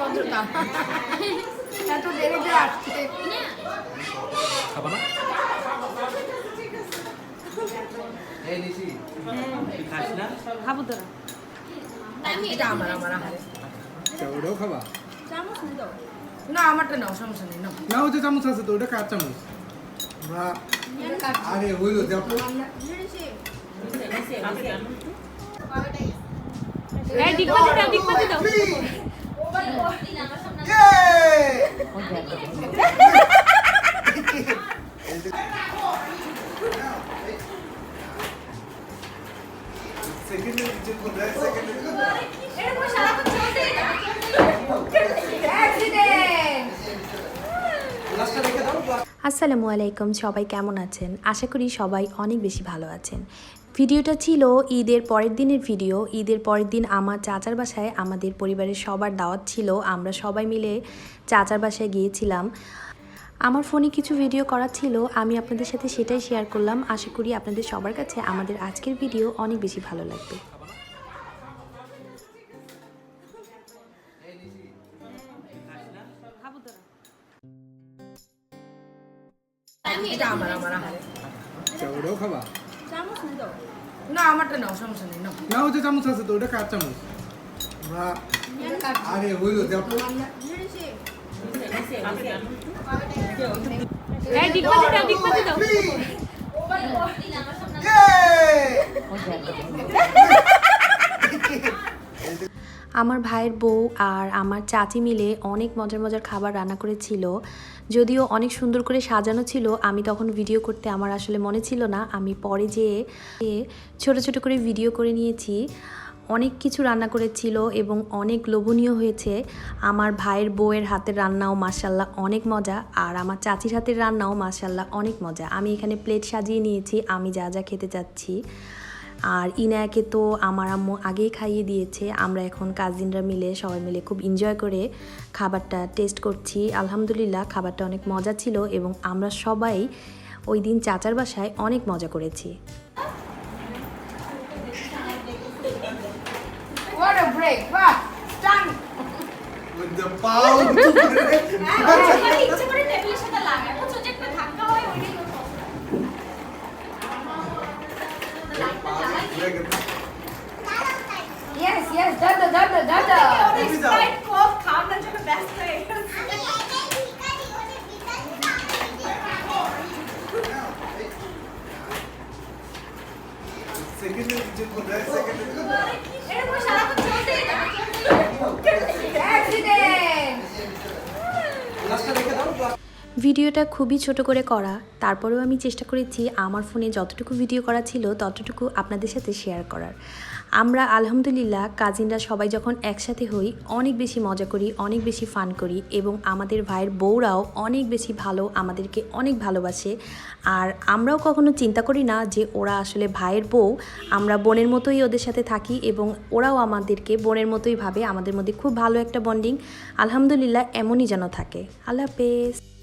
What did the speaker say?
ভদ্রতা এত দেরিতে আসছে। খাবা না? খাব তোরা। এটা আমার আমার আহারে। ওটাও খাবা? চামচ নিয়ে দাও। না আমারটা নাও সমস্যা নেই নাও। না ওই যে চামচ আছে তো ওটা কার চামচ? আমরা আরে হইল দেখো। এই ডিগবাজি দাও দাও। লাস্টটা রেখে দাও আসসালামু আলাইকুম সবাই কেমন আছেন? আশা করি সবাই অনেক বেশি ভালো আছেন। ভিডিওটা ছিল ঈদের পরের দিনের ভিডিও। ঈদের পরের দিন আমার চাচার বাসায় আমাদের পরিবারের সবার দাওয়াত ছিল। আমরা সবাই মিলে চাচার বাসায় গিয়েছিলাম। আমার ফোনে কিছু ভিডিও করা ছিল। আমি আপনাদের সাথে সেটাই শেয়ার করলাম। আশা করি আপনাদের সবার কাছে আমাদের আজকের ভিডিও অনেক বেশি ভালো লাগবে। এটা আমার আমার আহারে। আচ্ছা, খাবা? চামচ নিয়ে দাও। না আমারটা নাও সমস্যা নেই নাও। না ওই যে চামচ আছে তো ওটা কার চামচ? আরে হইল দেখো। এই ডিগবাজি দাও ডিগবাজি দাও। আমার ভাইয়ের বউ আর আমার চাচি মিলে অনেক মজার মজার খাবার রান্না করেছিল। যদিও অনেক সুন্দর করে সাজানো ছিল, আমি তখন ভিডিও করতে আমার আসলে মনে ছিল না। আমি পরে যেয়ে ছোট ছোট করে ভিডিও করে নিয়েছি। অনেক কিছু রান্না করেছিল এবং অনেক লোভনীয় হয়েছে। আমার ভাইয়ের বউয়ের হাতের রান্নাও মাসাল্লাহ অনেক মজা আর আমার চাচির হাতের রান্নাও মাসাল্লাহ অনেক মজা। আমি এখানে প্লেট সাজিয়ে নিয়েছি, আমি যা যা খেতে চাচ্ছি। আর ইনায়াকে তো আমার আম্মু আগেই খাইয়ে দিয়েছে। আমরা এখন কাজিনরা মিলে সবাই মিলে খুব এনজয় করে খাবারটা টেস্ট করছি। আলহামদুলিল্লাহ খাবারটা অনেক মজা ছিল এবং আমরা সবাই ওই দিন চাচার বাসায় অনেক মজা করেছি। What a break! বাহ Stunning! with the power ইচ্ছে করে টেবিলের সাথে লাগায়। বুঝছ যে একটা ধাক্কা হয় ওইটাই Yes, yes, dada, dada, dada! Sprite Coke খাওয়ানোর জন্য ব্যস্ত হয়ে গেছে সেকেন্ডে কিছু বলে সেকেন্ডে এটা পুরো সারাক্ষণ চলতেই থাকে Accident! লাস্টটা রেখে দাও ভিডিওটা খুবই ছোট করে করা, তারপরেও আমি চেষ্টা করেছি আমার ফোনে যতটুকু ভিডিও করা ছিল ততটুকু আপনাদের সাথে শেয়ার করার। আমরা আলহামদুলিল্লাহ কাজিনরা সবাই যখন একসাথে হই, অনেক বেশি মজা করি, অনেক বেশি ফান করি এবং আমাদের ভাইয়ের বউরাও অনেক বেশি ভালো, আমাদেরকে অনেক ভালোবাসে। আর আমরাও কখনো চিন্তা করি না যে ওরা আসলে ভাইয়ের বউ, আমরা বোনের মতোই ওদের সাথে থাকি এবং ওরাও আমাদেরকে বোনের মতোই ভাবে আমাদের মধ্যে খুব ভালো একটা বন্ডিং। আলহামদুলিল্লাহ এমনই যেন থাকে। আল্লাহ হাফেজ।